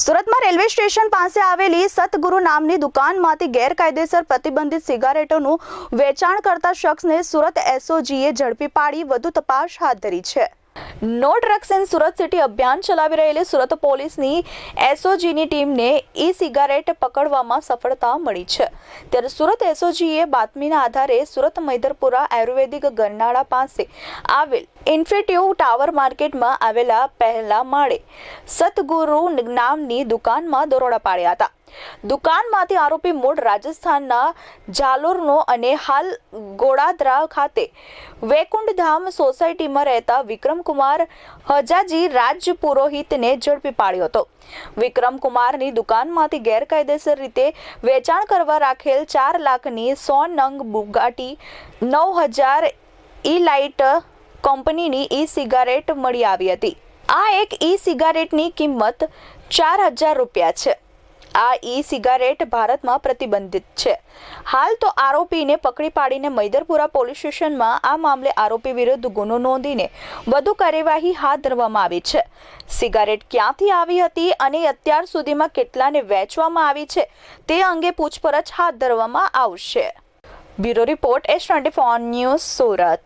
સુરતમાં railway station પાસે આવેલી સતગુરુ નામની દુકાનમાંથી ગેરકાયદેસર પ્રતિબંધિત સિગારેટોનું વેચાણ કરતા શખ્સને સુરત એસઓજીએ ઝડપી પાડી, વધુ તપાસ હાથ ધરી છે. No drugs in Surat city અભિયાન ચલાવી રહેલી સુરત પોલીસની એસઓજીની ટીમને ઈ સિગારેટ પકડવામાં સફળતા મળી છે. ત્યારે સુરત એસઓજીએ બાતમીના આધારે સુરત મૈદરપુરા આયુર્વેદિક ગરનાળા પાસે આવેલ ઇન્ફિટ્યુ ટાવર માર્કેટમાં આવેલા પહેલા માળે સતગુરુ નામની દુકાનમાં દરોડા પાડ્યા હતા. દુકાનમાંથી આરોપી મૂળ રાજસ્થાનના જાલોરનો અને હાલ ગોડાદરા ખાતે વૈકુંઠધામ સોસાયટીમાં રહેતા વિક્રમકુમાર હજાજી રાજ પુરોહિતને ઝડપી પાડ્યો હતો. વિક્રમકુમારની દુકાનમાંથી ગેરકાયદેસર રીતે વેચાણ કરવા રાખેલ ચાર લાખની સો નંગ બુગાટી નવ હજાર ઈ લાઇટ કંપનીની ઈ સિગારેટ મળી આવી હતી. આ એક ઈ સિગારેટની કિંમત ચાર હજાર રૂપિયા છે. આ ઈ સિગારેટ ભારતમાં પ્રતિબંધિત છે. હાલ તો આરોપીને પકડી પાડીને મૈદરપુરા પોલીસ સ્ટેશનમાં આ મામલે આરોપી વિરુદ્ધ ગુનો નોંધીને વધુ કાર્યવાહી હાથ ધરવામાં આવી છે. સિગારેટ ક્યાંથી આવી હતી અને અત્યાર સુધીમાં કેટલાને વેચવામાં આવી છે તે અંગે પૂછપરછ હાથ ધરવામાં આવશે. Bureau report S twenty news Surat.